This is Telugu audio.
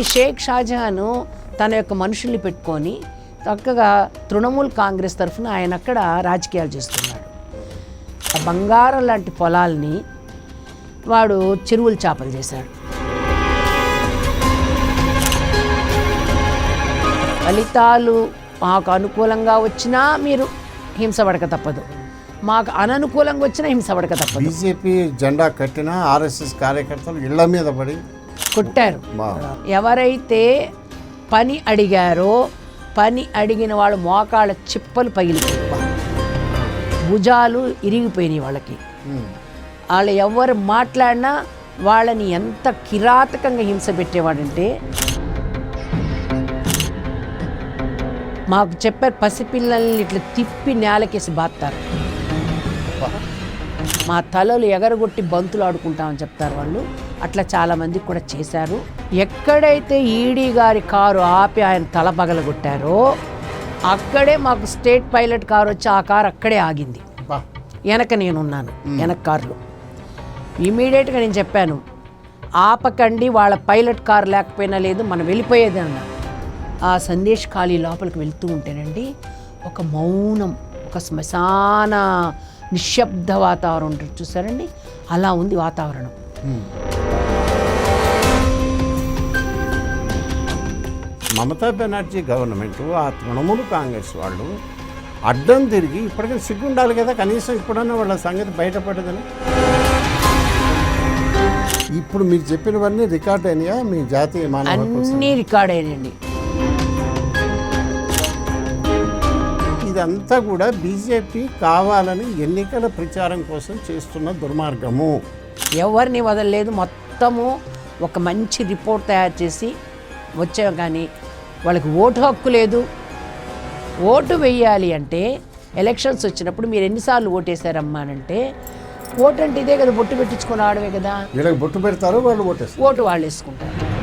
ఈ షేక్ షాజహాన్ తన యొక్క మనుషుల్ని పెట్టుకొని చక్కగా తృణమూల్ కాంగ్రెస్ తరఫున ఆయన అక్కడ రాజకీయాలు చేస్తున్నాడు ఆ బంగారం లాంటి పొలాల్ని వాడు చెరువులు చేపలు చేశాడు. ఫలితాలు మాకు అనుకూలంగా వచ్చినా మీరు హింసపడక తప్పదు. మాకు అననుకూలంగా వచ్చినా హింసపడక తప్పదు. బీజేపీ జెండా కట్టిన ఆర్ఎస్ఎస్ కార్యకర్తలు ఇళ్ళ మీద పడి కొట్టారు. ఎవరైతే పని అడిగారో పని అడిగిన వాళ్ళు మోకాళ్ళ చిప్పలు పగిలిపోయి భుజాలు ఇరిగిపోయినాయి వాళ్ళకి. వాళ్ళు ఎవరు మాట్లాడినా వాళ్ళని ఎంత కిరాతకంగా హింస పెట్టేవాడంటే మాకు చెప్పారు పసిపిల్లల్ని ఇట్లా తిప్పి నేలకేసి బాత్తారు. మా తలలు ఎగరగొట్టి బంతులు ఆడుకుంటామని చెప్తారు వాళ్ళు. అట్లా చాలా మందికి కూడా చేశారు. ఎక్కడైతే ఈడీ గారి కారు ఆపి ఆయన తల పగలగొట్టారో అక్కడే మాకు స్టేట్ పైలట్ కారు వచ్చి ఆ కారు అక్కడే ఆగింది. వెనక నేనున్నాను వెనక కార్లో. ఇమీడియట్గా నేను చెప్పాను ఆపకండి వాళ్ళ పైలట్ కార్ లేకపోయినా లేదు మనం వెళ్ళిపోయేది అన్న. ఆ సందేశ్ ఖాళీ లోపలికి వెళ్తూ ఉంటేనండి ఒక మౌనం ఒక శ్మశాన నిశ్శబ్ద వాతావరణం చూసారండి? అలా ఉంది వాతావరణం. మమతా బెనర్జీ గవర్నమెంట్ ఆ తృణమూల్ కాంగ్రెస్ వాళ్ళు అడ్డం తిరిగి ఇప్పటికీ సిగ్గుండాలి కదా కనీసం ఇప్పుడన్నా వాళ్ళ సంగతి బయటపడదని. ఇప్పుడు మీరు చెప్పినవన్నీ రికార్డ్ అయినాయా? మీ జాతీయ? అన్నీ రికార్డ్ అయ్యాయండి ఇదంతా కూడా బీజేపీ కావాలని ఎన్నికల ప్రచారం కోసం చేస్తున్న దుర్మార్గము. ఎవరిని వదలలేదు. మొత్తము ఒక మంచి రిపోర్ట్ తయారు చేసి వచ్చాం కానీ వాళ్ళకి ఓటు హక్కు లేదు. ఓటు వెయ్యాలి అంటే ఎలక్షన్స్ వచ్చినప్పుడు మీరు ఎన్నిసార్లు ఓటేశారమ్మా అని అంటే ఓటు అంటే ఇదే కదా బొట్టు పెట్టించుకొని ఆడవే కదా. వీళ్ళకి బొట్టు పెడతారు వాళ్ళు ఓటేస్తారు. ఓటు వాళ్ళు వేసుకుంటారు.